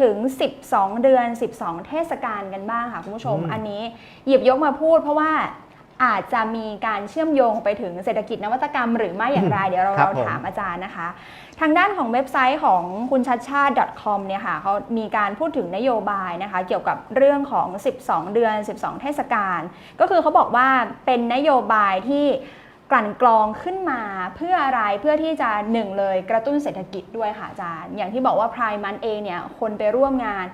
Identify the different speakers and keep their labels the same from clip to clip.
Speaker 1: 12 เดือน 12 เทศกาลกันบ้างค่ะคุณผู้ชม
Speaker 2: อืม
Speaker 1: อันนี้หยิบยกมาพูดเพราะว่าอาจจะมีการเชื่อมโยงไปถึงเศรษฐกิจนวัตกรรมหรือไม่อย่างไร เดี๋ยวเรา
Speaker 2: ครับ
Speaker 1: เรา
Speaker 2: ผม
Speaker 1: ถามอาจารย์นะคะ ทางด้านของเว็บไซต์ของคุณชัดชาติ .com เนี่ยค่ะเขามีการพูดถึงนโยบายนะคะ เกี่ยวกับเรื่องของ 12 เดือน 12 เทศกาลก็คือเขาบอกว่าเป็นนโยบายที่ กลั่นกรองขึ้นมาเพื่ออะไรเพื่อที่จะหนึ่งเลยกระตุ้นเศรษฐกิจด้วยค่ะอาจารย์ อย่างที่บอกว่าพรายมันเองเนี่ยคนไปร่วมงาน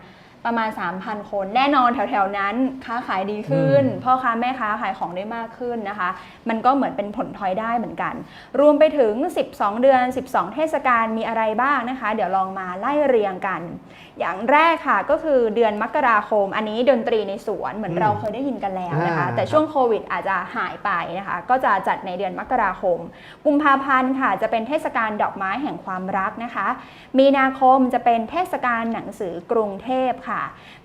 Speaker 1: ประมาณ 3,000 คน แน่นอนแถวๆนั้นค้าขายดีขึ้น พ่อค้าแม่ค้าขายของได้มากขึ้นนะคะ มันก็เหมือนเป็นผลพลอยได้เหมือนกัน รวมไปถึง 12 เดือน 12 เทศกาลมีอะไรบ้างนะคะ เดี๋ยวลองมาไล่เรียงกัน อย่างแรกค่ะก็คือเดือนมกราคม อันนี้ดนตรีในสวนเหมือน
Speaker 2: อืม
Speaker 1: เราเคยได้ยินกันแล้วนะคะ
Speaker 2: อ่า
Speaker 1: แต่ช่วงโควิดอาจจะหายไปนะคะ ก็จะจัดในเดือนมกราคม กุมภาพันธ์ค่ะจะเป็นเทศกาลดอกไม้แห่งความรักนะคะ มีนาคมจะเป็นเทศกาลหนังสือกรุงเทพค่ะ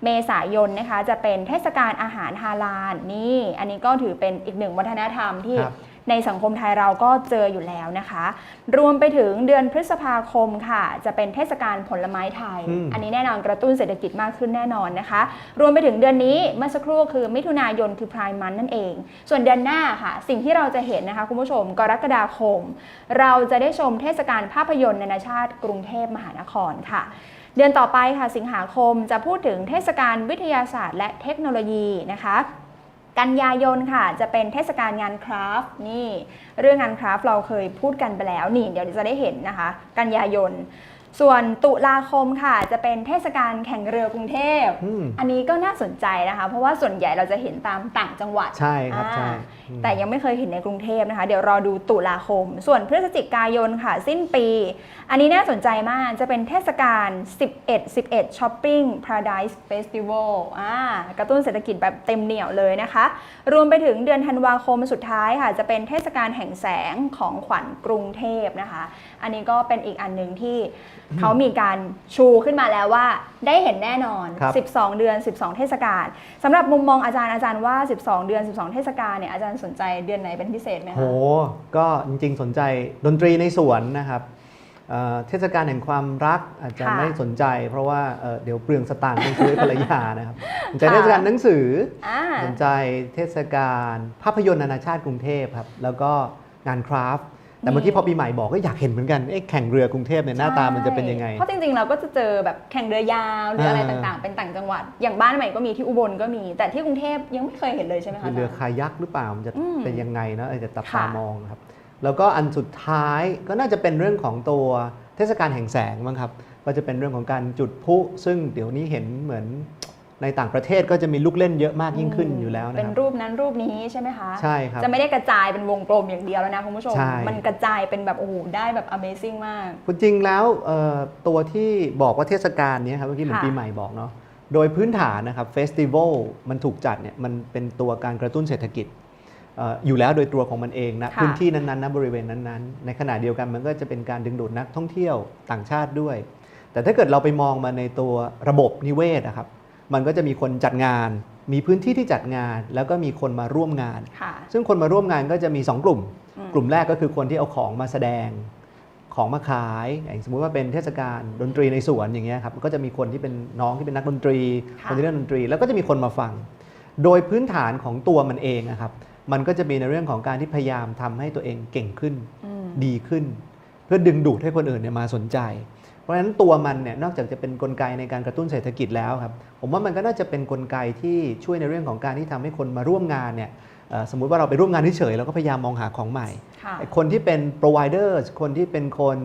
Speaker 1: เมษายนนะคะจะเป็นเทศกาลอาหารฮาลาลนี่อันนี้ก็ถือเป็นอีกหนึ่งวัฒนธรรมที่
Speaker 2: ครับ
Speaker 1: ในสังคมไทยเราก็เจออยู่แล้วนะคะ รวมไปถึงเดือนพฤษภาคมค่ะ จะเป็นเทศกาลผลไม้ไทย
Speaker 2: อืม
Speaker 1: อันนี้แน่นอนกระตุ้นเศรษฐกิจมากขึ้นแน่นอนนะคะ รวมไปถึงเดือนนี้เมื่อสักครู่คือมิถุนายนคือพรายมันนั่นเอง ส่วนเดือนหน้าค่ะ สิ่งที่เราจะเห็นนะคะคุณผู้ชมกรกฎาคม เราจะได้ชมเทศกาลภาพยนตร์นานาชาติกรุงเทพมหานครค่ะ เดือนต่อไปค่ะสิงหาคมจะพูดถึงเทศกาลวิทยาศาสตร์และเทคโนโลยีนะคะกันยายนค่ะจะเป็นเทศกาลงานคราฟต์นี่เรื่องงานคราฟต์เราเคยพูดกันไปแล้วนี่เดี๋ยวจะได้เห็นนะคะ กันยายน ส่วนตุลาคมค่ะ จะเป็นเทศกาลแข่งเรือกรุงเทพ
Speaker 2: อืม
Speaker 1: อันนี้ก็น่าสนใจนะคะ เพราะว่าส่วนใหญ่เราจะเห็นตามต่างจังหวัด
Speaker 2: ใช่ครับใช่
Speaker 1: อ่า
Speaker 2: อืม
Speaker 1: แต่ยังไม่เคยเห็นในกรุงเทพนะคะ เดี๋ยวรอดูตุลาคม ส่วนพฤศจิกายนค่ะ สิ้นปี อันนี้น่าสนใจมากจะเป็นเทศกาล 11 11 Shopping Paradise Festival อ่ากระตุ้นเศรษฐกิจแบบเต็มเหนี่ยวเลยนะคะ รวมไปถึงเดือนธันวาคมสุดท้ายค่ะ จะเป็นเทศกาลแห่งแสงของขวัญกรุงเทพนะคะ อันนี้ก็เป็นอีกอันหนึ่งที่ เขามีการชูขึ้นมาแล้วว่า ได้เห็นแน่นอน
Speaker 2: ครับ
Speaker 1: 12 เดือน 12 เทศกาลสำหรับมุมมองอาจารย์อาจารย์ว่า 12 เดือน 12 เทศกาลเนี่ยอาจารย์สนใจเดือนไหนเป็นพิเศษไหม
Speaker 2: โห
Speaker 1: คะ
Speaker 2: ก็จริงๆ สนใจดนตรีในสวนนะครับเอ่อเทศกาลแห่งความรักอาจจะ
Speaker 1: ค่ะ
Speaker 2: ไม่สนใจ เพราะว่าเอ่อเดี๋ยวเปลืองสตางค์ต้องซื้อให้ภรรยานะครับสนใจ
Speaker 1: ค่ะ
Speaker 2: เทศกาลหนังสือ
Speaker 1: อ่า
Speaker 2: สนใจเทศกาลภาพยนตร์นานาชาติกรุงเทพครับ แล้วก็งานคราฟต์ แต่เมื่อกี้พอปีใหม่บอกก็อยากเห็นเหมือนกันเอ๊ะแข่งเรือกรุงเทพเนี่ยหน้าตามันจะเป็นยังไง
Speaker 1: เพราะจริงๆเราก็จะเจอแบบแข่งเรือยาวหรืออะไร
Speaker 2: อ่า
Speaker 1: ต่างๆ เป็นต่างจังหวัด อย่างบ้านใหม่ก็มีที่อุบลก็มี แต่ที่กรุงเทพยังไม่เคยเห็นเลยใช่ไหมคะอา
Speaker 2: เรือ
Speaker 1: จารย์
Speaker 2: คายักหรือเปล่ามันจะ
Speaker 1: อืม
Speaker 2: เป็นยังไงเนาะเออจะตับ
Speaker 1: ค่ะ
Speaker 2: ตามองครับ แล้วก็อันสุดท้ายก็น่าจะเป็นเรื่องของตัวเทศกาลแห่งแสงมั้งครับ ก็จะเป็นเรื่องของการจุดพลุซึ่งเดี๋ยวนี้เห็นเหมือน ในต่างประเทศก็จะมีลูกเล่นเยอะมากยิ่งขึ้นอยู่แล้วนะ
Speaker 1: เป็น
Speaker 2: ครับ
Speaker 1: รูปนั้นรูปนี้ใช่ไหมคะ
Speaker 2: ใช่ครับ
Speaker 1: จะไม่ได้กระจายเป็นวงกลมอย่างเดียวแล้วนะคุณผู้ชม
Speaker 2: ใช่
Speaker 1: มันกระจายเป็นแบบโอ้โหได้แบบ Amazing มาก
Speaker 2: คุณจริงแล้วเอ่อตัวที่บอกว่าเทศกาลเนี้ครับเมื่อกี้เหมือน
Speaker 1: ค่ะ
Speaker 2: ปีใหม่บอกเนาะโดยพื้นฐานนะครับเฟสติวัลมันถูกจัดเนี่ยมันเป็นตัวการกระตุ้นเศรษฐกิจเอ่ออยู่แล้วโดยตัวของมันเองนะ
Speaker 1: ค่ะ
Speaker 2: พื้นที่นั้นๆนะบริเวณนั้นๆ ในขณะเดียวกันมันก็จะเป็นการดึงดูดนักท่องเที่ยวต่างชาติด้วย แต่ถ้าเกิดเราไปมองมาในตัวระบบนิเวศนะครับ มันก็จะมีคนจัดงาน มีพื้นที่ที่จัดงาน แล้วก็มีคนมาร่วมงาน
Speaker 1: ค่ะ
Speaker 2: ซึ่งคนมาร่วมงานก็จะมี 2 กลุ่ม
Speaker 1: อืม
Speaker 2: กลุ่มแรกก็คือคนที่เอาของมาแสดงของมาขายอย่างสมมุติว่าเป็นเทศกาลดนตรีในสวนอย่างเงี้ยครับก็จะมีคนที่เป็นน้องที่เป็นนักดนตรี
Speaker 1: ค่ะ
Speaker 2: คนที่เล่นดนตรี แล้วก็จะมีคนมาฟัง โดยพื้นฐานของตัวมันเองนะครับมันก็จะมีในเรื่องของการที่พยายามทำให้ตัวเองเก่งขึ้น
Speaker 1: อืม
Speaker 2: ดีขึ้น เพื่อดึงดูดให้คนอื่นเนี่ยมาสนใจ เพราะฉะนั้นตัวมันเนี่ยนอกจากจะเป็นกลไกในการกระตุ้นเศรษฐกิจแล้วครับผมว่ามันก็น่าจะเป็นกลไกที่ช่วยในเรื่องของการที่ทำให้คนมาร่วมงานเนี่ยเอ่อสมมุติว่าเราไปร่วมงานเฉยๆเราก็พยายามมองหาของใหม่
Speaker 1: ค่ะ
Speaker 2: ไอ้คนที่เป็น provider คนที่เป็นคน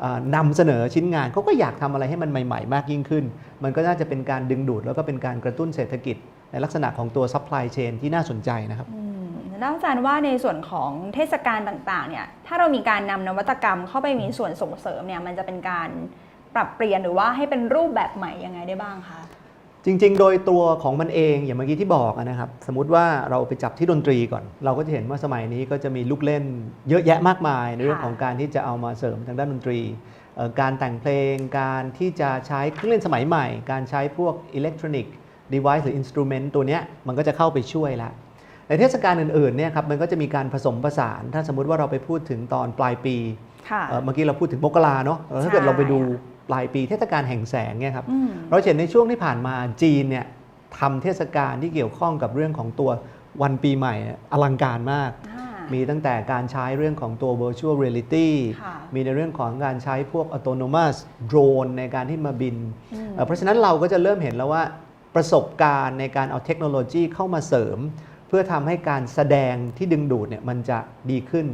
Speaker 2: เอ่อนำเสนอชิ้นงานเขาก็อยากทำอะไรให้มันใหม่ ๆ มากยิ่งขึ้น มันก็น่าจะเป็นการดึงดูด แล้วก็เป็นการกระตุ้นเศรษฐกิจ ในลักษณะของตัว supply chain ที่น่าสนใจนะครับ
Speaker 1: อืมแล้วอาจารย์ว่าในส่วนของเทศกาลต่างๆเนี่ยถ้าเรามีการนำนวัตกรรมเข้าไปมีส่วนส่งเสริมเนี่ยมันจะเป็นการปรับเปลี่ยนหรือว่าให้เป็นรูปแบบใหม่ยังไงได้บ้างคะ
Speaker 2: จริง ๆ โดยตัวของมันเองอย่างเมื่อกี้ที่บอกนะครับ สมมติว่าเราไปจับที่ดนตรีก่อน เราก็จะเห็นว่าสมัยนี้ก็จะมีลูกเล่นเยอะแยะมากมายในเรื่องของการที่จะเอามาเสริมทางด้านดนตรี การแต่งเพลงการที่จะใช้เครื่องเล่นสมัยใหม่ การใช้พวกอิเล็กทรอนิกส์ device หรือ instrument ตัวเนี้ยมันก็จะเข้าไปช่วยละ ในเทศกาลอื่นๆเนี่ยครับมันก็จะมีการผสมผสาน ถ้าสมมุติว่าเราไปพูดถึงตอนปลายปี
Speaker 1: ค่ะ
Speaker 2: เอ่อเมื่อกี้เราพูดถึงมกราเนาะเออถ้าเกิด
Speaker 1: ใช่
Speaker 2: เราไปดูปลายปีเทศกาลแห่งแสงเนี่ยครับ
Speaker 1: อืม
Speaker 2: เราเห็นในช่วงที่ผ่านมาจีนเนี่ยทำเทศกาลที่เกี่ยวข้องกับเรื่องของตัววันปีใหม่เนี่ยอลังการมาก
Speaker 1: อ่า
Speaker 2: มีตั้งแต่การใช้เรื่องของตัว virtual reality
Speaker 1: ค่ะ
Speaker 2: มีในเรื่องของการใช้พวก autonomous drone ในการที่มาบิน
Speaker 1: อืม
Speaker 2: เอ่อเพราะฉะนั้นเราก็จะเริ่มเห็นแล้วว่าประสบการณ์ในการเอาเทคโนโลยีเข้ามาเสริมเพื่อทำให้การแสดงที่ดึงดูดเนี่ยมันจะดีขึ้น